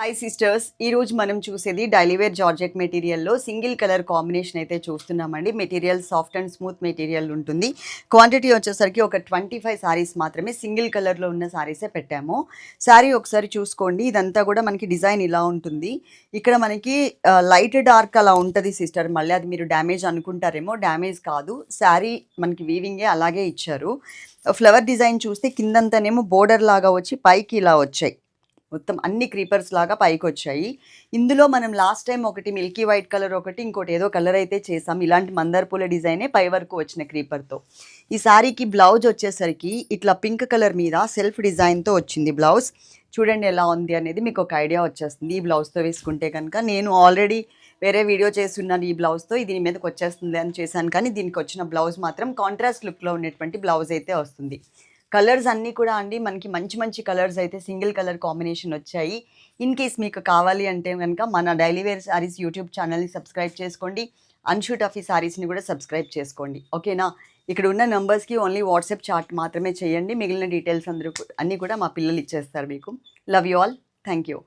Hi sisters ఈ రోజు మనం చూసేది డైలీవేర్ జార్జెట్ మెటీరియల్లో సింగిల్ కలర్ కాంబినేషన్ అయితే చూస్తున్నామండి. Material soft and smooth material ఉంటుంది. క్వాంటిటీ వచ్చేసరికి ఒక ట్వంటీ ఫైవ్ సారీస్ మాత్రమే సింగిల్ కలర్లో ఉన్న సారీసే పెట్టాము. శారీ ఒకసారి చూసుకోండి. ఇదంతా కూడా మనకి డిజైన్ ఇలా ఉంటుంది. ఇక్కడ మనకి లైట్ డార్క్ అలా ఉంటుంది సిస్టర్ మళ్ళీ అది మీరు డ్యామేజ్ అనుకుంటారేమో. డ్యామేజ్ కాదు. శారీ మనకి వీవింగే అలాగే ఇచ్చారు. ఫ్లవర్ డిజైన్ చూస్తే కిందంతానేమో బోర్డర్ లాగా వచ్చి పైకి ఇలా వచ్చాయి. మొత్తం అన్ని క్రీపర్స్ లాగా పైకి వచ్చాయి ఇందులో మనం లాస్ట్ టైం ఒకటి మిల్కీ వైట్ కలర్ ఒకటి ఇంకోటి ఏదో కలర్ అయితే చేసాం. ఇలాంటి మందార పూల డిజైనే పై వరకు వచ్చిన క్రీపర్తో ఈ సారీకి బ్లౌజ్ వచ్చేసరికి ఇట్లా పింక్ కలర్ మీద సెల్ఫ్ డిజైన్తో వచ్చింది బ్లౌజ్ చూడండి ఎలా ఉంది అనేది మీకు ఒక ఐడియా వచ్చేస్తుంది. ఈ బ్లౌజ్తో వేసుకుంటే కనుక నేను ఆల్రెడీ వేరే వీడియో చేస్తున్నాను ఈ బ్లౌజ్తో దీని మీదకి వచ్చేస్తుంది అని చేశాను. కానీ దీనికి వచ్చిన బ్లౌజ్ మాత్రం కాంట్రాస్ట్ లుక్లో ఉన్నటువంటి బ్లౌజ్ అయితే వస్తుంది. కలర్స్ అన్నీ కూడా అండి. మనకి మంచి మంచి కలర్స్ అయితే సింగిల్ కలర్ కాంబినేషన్ వచ్చాయి. ఇన్ కేస్ మీకు కావాలి అంటే కనుక మన డైలీ వేర్ సారీస్ యూట్యూబ్ ఛానల్ని సబ్స్క్రైబ్ చేసుకోండి. అన్షూట్ ఆఫ్ ఈ సారీస్ని కూడా సబ్స్క్రైబ్ చేసుకోండి. ఓకేనా? ఇక్కడ ఉన్న నెంబర్స్కి ఓన్లీ వాట్సాప్ చాట్ మాత్రమే చేయండి. మిగిలిన డీటెయిల్స్ అందరూ అన్నీ కూడా మా పిల్లలు ఇచ్చేస్తారు మీకు. Love you all thank you